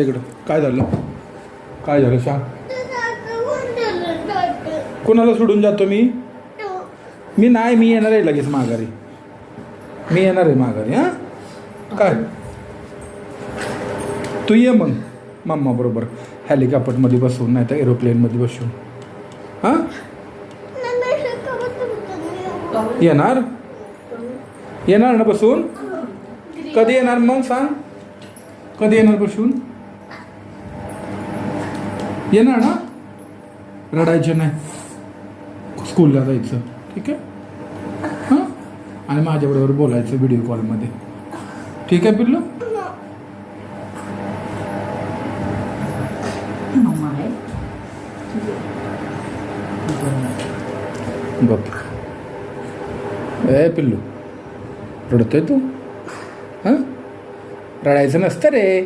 इकडं. काय झालं? काय झालं सांग कोणाला सोडून जातो मी? मी नाही मी येणार आहे लगेच माघारी. मी येणार आहे माघारी हां? काय? तू ये मग मम्मा बरोबर. हेलिकॉप्टरमध्ये बसून नाही तर एरोप्लेनमध्ये बसून हां? येणार? येणार ना बसून? कधी येणार मग सांग? कधी येणार बसून? येणार ना रडायचं नाही. स्कूलला जायचं. ठीक आहे? हां? आणि माझ्याबरोबर बोलायचं व्हिडिओ कॉलमध्ये ठीक आहे पिल्लू? मम्मा आहे ए पिल्लू रडतोय तू? हां? रडायचं नसतं रे.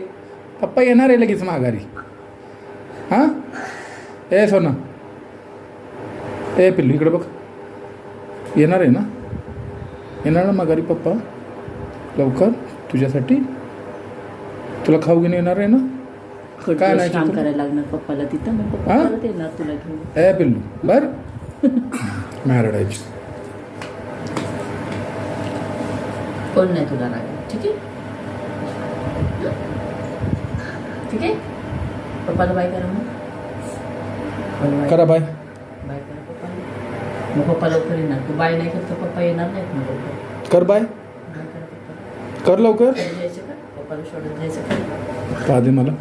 पप्पा येणार आहे लगेच माघारी. हां? ए सोना. ए पिल्लू इकडे बघ. येणार आहे ना? येणार ना माघारी पप्पा? लवकर? तुझ्यासाठी? तुला खाऊ घेऊन येणार आहे ना? काय नाही काम? करायला लागणार पप्पाला तिथं मग पप्पा तुला घेऊन. ए पिल्लू बर? नाही रडायची कोण नाही तुला लागेल ठीक आहे? ठीक आहे? पप्पाला बाय करा मग. करा बाय. बाय करा पप्पाला. मग पप्पा लवकर येणार. तू बाय नाही करत पप्पा येणार नाहीत मग लवकर. कर बाय. करा पप्पा. कर लवकर. जायचं का? पप्पाला सोडत जायचं का? मला.